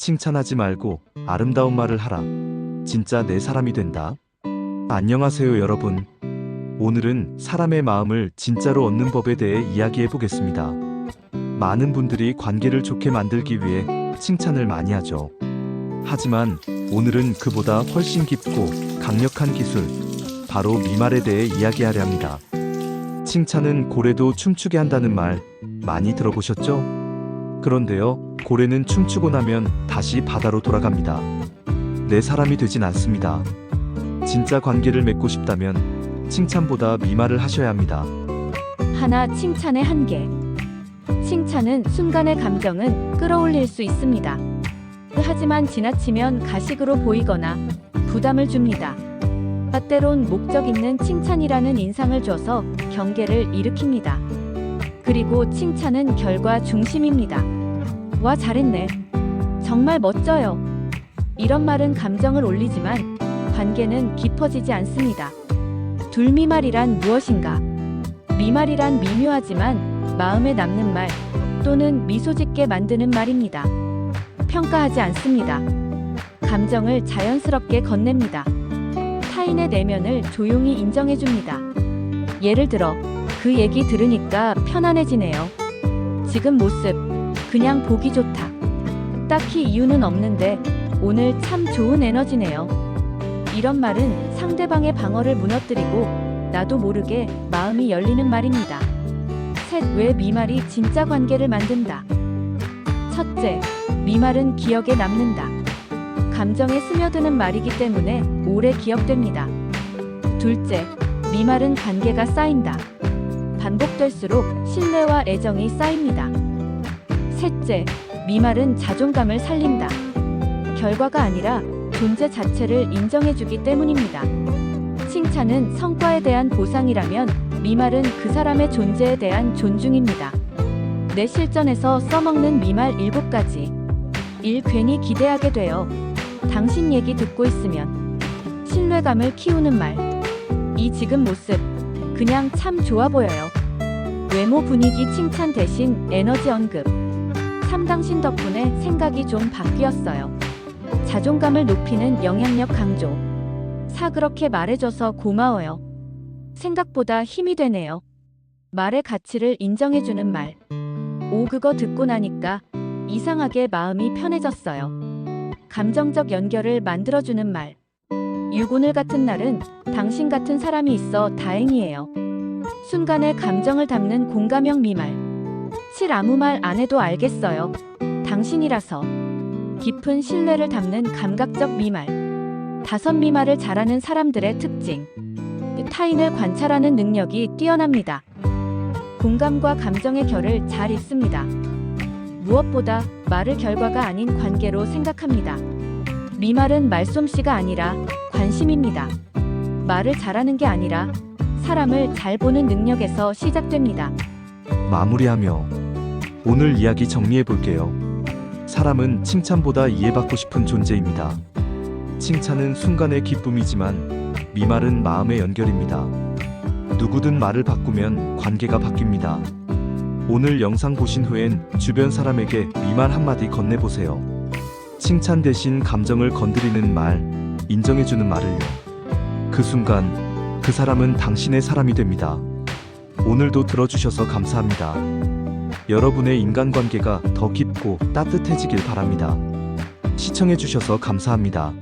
칭찬하지 말고 아름다운 말을 하라. 진짜 내 사람이 된다. 안녕하세요, 여러분. 오늘은 사람의 마음을 진짜로 얻는 법에 대해 이야기해 보겠습니다. 많은 분들이 관계를 좋게 만들기 위해 칭찬을 많이 하죠. 하지만 오늘은 그보다 훨씬 깊고 강력한 기술, 바로 미말에 대해 이야기하려 합니다. 칭찬은 고래도 춤추게 한다는 말 많이 들어보셨죠? 그런데요, 고래는 춤추고 나면 다시 바다로 돌아갑니다. 내 사람이 되진 않습니다. 진짜 관계를 맺고 싶다면 칭찬보다 미말을 하셔야 합니다. 하나 칭찬의 한계. 칭찬은 순간의 감정은 끌어올릴 수 있습니다. 하지만 지나치면 가식으로 보이거나 부담을 줍니다. 때론 목적 있는 칭찬이라는 인상을 줘서 경계를 일으킵니다. 그리고 칭찬은 결과 중심입니다. 와, 잘했네. 정말 멋져요. 이런 말은 감정을 올리지만 관계는 깊어지지 않습니다. 둘미말이란 무엇인가? 미말이란 미묘하지만 마음에 남는 말 또는 미소 짓게 만드는 말입니다. 평가하지 않습니다. 감정을 자연스럽게 건넵니다. 타인의 내면을 조용히 인정해줍니다. 예를 들어, 그 얘기 들으니까 편안해지네요. 지금 모습, 그냥 보기 좋다. 딱히 이유는 없는데, 오늘 참 좋은 에너지네요. 이런 말은 상대방의 방어를 무너뜨리고, 나도 모르게 마음이 열리는 말입니다. 셋, 왜 미말이 진짜 관계를 만든다? 첫째, 미말은 기억에 남는다. 감정에 스며드는 말이기 때문에 오래 기억됩니다. 둘째, 미말은 관계가 쌓인다. 반복될수록 신뢰와 애정이 쌓입니다. 셋째, 미말은 자존감을 살린다. 결과가 아니라 존재 자체를 인정해주기 때문입니다. 칭찬은 성과에 대한 보상이라면 미말은 그 사람의 존재에 대한 존중입니다. 내 실전에서 써먹는 미말 7가지. 1. 괜히 기대하게 되어 당신 얘기 듣고 있으면 신뢰감을 키우는 말. 2. 지금 모습. 그냥 참 좋아 보여요. 외모 분위기 칭찬 대신 에너지 언급. 3. 당신 덕분에 생각이 좀 바뀌었어요. 자존감을 높이는 영향력 강조. 4. 그렇게 말해줘서 고마워요. 생각보다 힘이 되네요. 말의 가치를 인정해주는 말. 5. 그거 듣고 나니까 이상하게 마음이 편해졌어요. 감정적 연결을 만들어주는 말. 6. 오늘 같은 날은 당신 같은 사람이 있어 다행이에요. 순간의 감정을 담는 공감형 미말. 7. 아무 말 안 해도 알겠어요. 당신이라서. 깊은 신뢰를 담는 감각적 미말. 다섯 미말을 잘하는 사람들의 특징. 타인을 관찰하는 능력이 뛰어납니다. 공감과 감정의 결을 잘 읽습니다. 무엇보다 말을 결과가 아닌 관계로 생각합니다. 미말은 말솜씨가 아니라 관심입니다. 말을 잘하는 게 아니라 사람을 잘 보는 능력에서 시작됩니다. 마무리하며 오늘 이야기 정리해 볼게요. 사람은 칭찬보다 이해받고 싶은 존재입니다. 칭찬은 순간의 기쁨이지만 미말은 마음의 연결입니다. 누구든 말을 바꾸면 관계가 바뀝니다. 오늘 영상 보신 후엔 주변 사람에게 미말 한마디 건네보세요. 칭찬 대신 감정을 건드리는 말, 인정해주는 말을요. 그 순간 그 사람은 당신의 사람이 됩니다. 오늘도 들어주셔서 감사합니다. 여러분의 인간관계가 더 깊고 따뜻해지길 바랍니다. 시청해주셔서 감사합니다.